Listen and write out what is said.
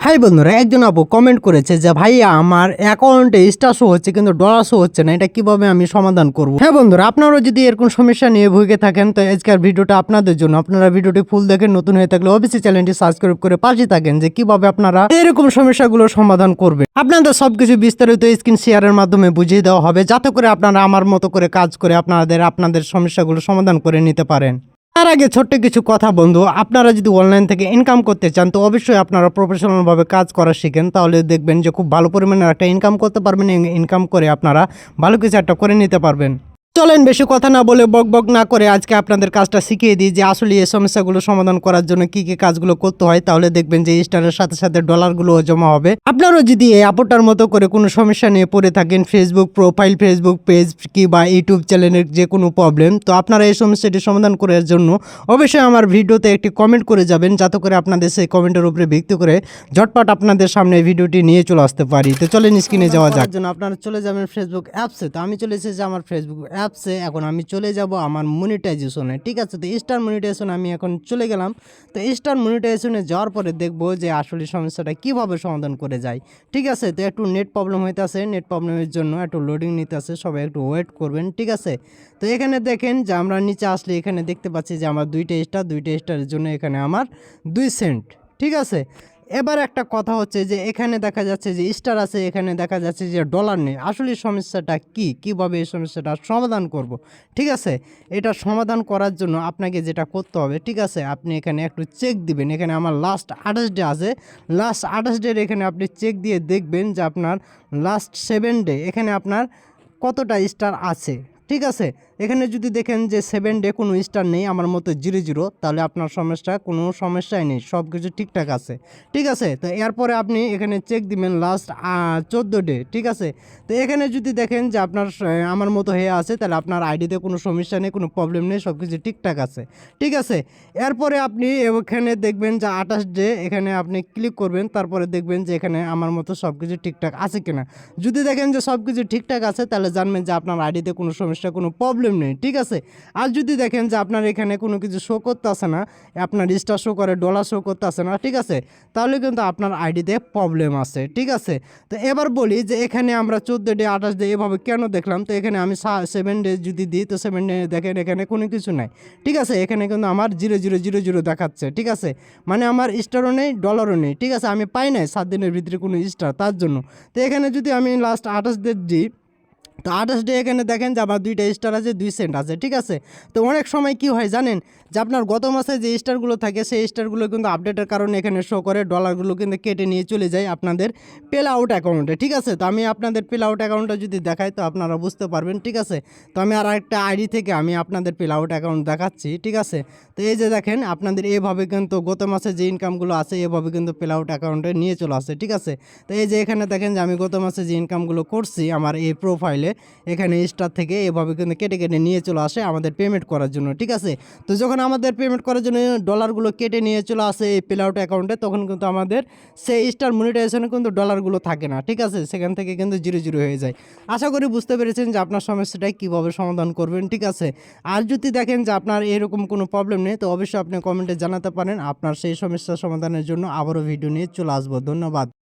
High বন্ধুরা, একজন আপু কমেন্ট করেছে যে, ভাইয়া, আমার অ্যাকাউন্টে স্টার শো হচ্ছে কিন্তু ডলার শো হচ্ছে না, এটা কীভাবে আমি সমাধান করব? হ্যাঁ বন্ধুরা, আপনারাও যদি এরকম সমস্যা নিয়ে ভুগে থাকেন, তো আজকের ভিডিওটা আপনাদের জন্য। আপনারা ভিডিওটি ফুল দেখেন নতুন হয়ে থাকলে অবশ্যই চ্যানেলটি সাবস্ক্রাইব করে পাশে থাকেন যে, কীভাবে আপনারা এরকম সমস্যাগুলো সমাধান করবে আপনাদের সবকিছু বিস্তারিত স্ক্রিন শেয়ারের মাধ্যমে বুঝিয়ে দেওয়া হবে, যাতে করে আপনারা আমার মতো করে কাজ করে আপনাদের আপনাদের সমস্যাগুলো সমাধান করে নিতে পারেন। তার আগে ছোট্ট কিছু কথা বন্ধু, আপনারা যদি অনলাইন থেকে ইনকাম করতে চান, তো অবশ্যই আপনারা প্রফেশনালভাবে কাজ করা শিখেন। তাহলে দেখবেন যে খুব ভালো পরিমাণের একটা ইনকাম করতে পারবেন ইনকাম করে আপনারা ভালো কিছু একটা করে নিতে পারবেন। চলেন বেশি কথা না বলে বক বক না করে আজকে আপনাদের কাজটা শিখিয়ে দিই যে আসলে এই সমস্যাগুলো সমাধান করার জন্য কি কি কাজগুলো করতে হয়। তাহলে দেখবেন যে স্টারের সাথে সাথে ডলারগুলো জমা হবে। আপনারও যদি এই আপটার মতো করে কোনো সমস্যা নিয়ে পড়ে থাকেন ফেসবুক প্রোফাইল ফেসবুক পেজ কি বা ইউটিউব চ্যানেলের যে কোনো প্রবলেম তো আপনারা এই সমস্যাটি সমাধান করার জন্য অবশ্যই আমার ভিডিওতে একটি কমেন্ট করে যাবেন, যাতে করে আপনাদের সেই কমেন্টের উপরে ভিত্তি করে ঝটপট আপনাদের সামনে ভিডিওটি নিয়ে চলে আসতে পারি। তো চলেন স্ক্রিনে যাওয়া যাক। জন্য আপনারা চলে যাবেন ফেসবুক অ্যাপসে তো আমি চলে এসেছি আমার ফেসবুক অ্যাপসে এখন আমি চলে যাব আমার মনিটাইজেশনে ঠিক আছে? তো স্টার মনিটাইজেশন আমি এখন চলে গেলাম। তো স্টার মনিটাইজেশনে যাওয়ার পরে দেখব যে আসলে সমস্যাটা কীভাবে সমাধান করে যায়, ঠিক আছে? তো একটু নেট প্রবলেম হইতেছে নেট প্রবলেমের জন্য একটু লোডিং নিতে আছে সবাই একটু ওয়েট করবেন, ঠিক আছে? তো এখানে দেখেন যে আমরা নিচে আসলে এখানে দেখতে পাচ্ছি যে আমার দুইটা স্টার দুইটা স্টারের জন্য এখানে আমার দুই সেন্ট ঠিক আছে? এবার একটা কথা হচ্ছে যে এখানে দেখা যাচ্ছে যে স্টার আছে, এখানে দেখা যাচ্ছে যে ডলার নেই। আসলে সমস্যাটা কি? কীভাবে এই সমস্যাটা সমাধান করব? ঠিক আছে? এটা সমাধান করার জন্য আপনাকে যেটা করতে হবে, ঠিক আছে? আপনি এখানে একটু চেক দিবেন। এখানে আমার লাস্ট আঠাশ ডে আছে। লাস্ট আঠাশ ডের এখানে আপনি চেক দিয়ে দেখবেন যে আপনার লাস্ট সেভেন ডে এখানে আপনার কতটা স্টার আছে? ঠিক আছে? এখানে যদি দেখেন যে সেভেন ডে কোনো স্টার নেই, আমার মতো জিরো জিরো তাহলে আপনার সমস্যা, কোনো সমস্যাই নেই সব কিছু ঠিকঠাক আছে। ঠিক আছে? তো এরপরে আপনি এখানে চেক দিবেন লাস্ট চোদ্দ ডে ঠিক আছে? তো এখানে যদি দেখেন যে আপনার আমার মতো হয়ে আছে, তাহলে আপনার আইডিতে কোনো সমস্যা নেই, কোনো প্রবলেম নেই সব কিছু ঠিকঠাক আছে। ঠিক আছে? এরপরে আপনি এখানে দেখবেন যে আঠাশ ডে এখানে আপনি ক্লিক করবেন, তারপরে দেখবেন যে এখানে আমার মতো সব কিছু ঠিকঠাক আছে কিনা। যদি দেখেন যে সব কিছু ঠিকঠাক আছে, তাহলে জানবেন যে আপনার আইডিতে কোনো সমস্যা, কোনো প্রবলেম নেই, ঠিক আছে? আর যদি দেখেন যে আপনার এখানে কোনো কিছু শো করতে আসে না, আপনার স্টার শো করে ডলার শো করতে আসে না, ঠিক আছে? তাহলে কিন্তু আপনার আইডিতে প্রবলেম আছে, ঠিক আছে? তো এবার বলি যে এখানে আমরা চোদ্দ ডে, আঠাশ ডে এভাবে কেন দেখলাম? তো এখানে আমি সেভেন ডে যদি দিই, তো সেভেন ডে দেখেন এখানে কোনো কিছু নাই, ঠিক আছে? এখানে কিন্তু আমার জিরো জিরো জিরো জিরো দেখাচ্ছে, ঠিক আছে? মানে আমার স্টারও নেই ডলারও নেই, ঠিক আছে? আমি পাই নাই সাত দিনের ভিতরে কোনো স্টার তার জন্য। তো এখানে যদি আমি লাস্ট আঠাশ ডে দিই তো আঠাশ ডে এখানে দেখেন যে আমার দুইটা স্টার আছে, দুই সেন্ট আছে, ঠিক আছে? তো অনেক সময় কি হয় জানেন যে আপনার গত মাসে যে স্টারগুলো থাকে, সেই স্টারগুলো কিন্তু আপডেটের কারণে এখানে শো করে ডলারগুলো কিন্তু কেটে নিয়ে চলে যায় আপনাদের পেল আউট অ্যাকাউন্টে ঠিক আছে? তো আমি আপনাদের পেল আউট অ্যাকাউন্টটা যদি দেখাই, তো আপনারা বুঝতে পারবেন, ঠিক আছে? তো আমি আর একটা আইডি থেকে আমি আপনাদের পেল আউট অ্যাকাউন্ট দেখাচ্ছি, ঠিক আছে? তো এই যে দেখেন, আপনাদের এভাবে কিন্তু গত মাসে যে ইনকামগুলো আছে, এভাবে কিন্তু পেল আউট অ্যাকাউন্টে নিয়ে চলে আসে, ঠিক আছে? তো এই যে এখানে দেখেন যে আমি গত মাসে যে ইনকামগুলো করছি, আমার এই প্রোফাইলে এখানে স্টার থেকে এভাবে কিন্তু কেটে কেটে নিয়ে চলে আসে আমাদের পেমেন্ট করার জন্য, ঠিক আছে? তো যখন আমাদের পেমেন্ট করার জন্য ডলারগুলো কেটে নিয়ে চলে আসে এই পেল আউট অ্যাকাউন্টে তখন কিন্তু আমাদের সেই স্টার মনিটাইজেশনে কিন্তু ডলারগুলো থাকে না, ঠিক আছে? সেখান থেকে কিন্তু জিরো জিরো হয়ে যায়। আশা করি বুঝতে পেরেছেন যে আপনার সমস্যাটা কীভাবে সমাধান করবেন, ঠিক আছে? আর যদি দেখেন যে আপনার এরকম কোনো প্রবলেম নেই, তো অবশ্যই আপনি কমেন্টে জানাতে পারেন। আপনার সেই সমস্যার সমাধানের জন্য আবারও ভিডিও নিয়ে চলে আসব। ধন্যবাদ।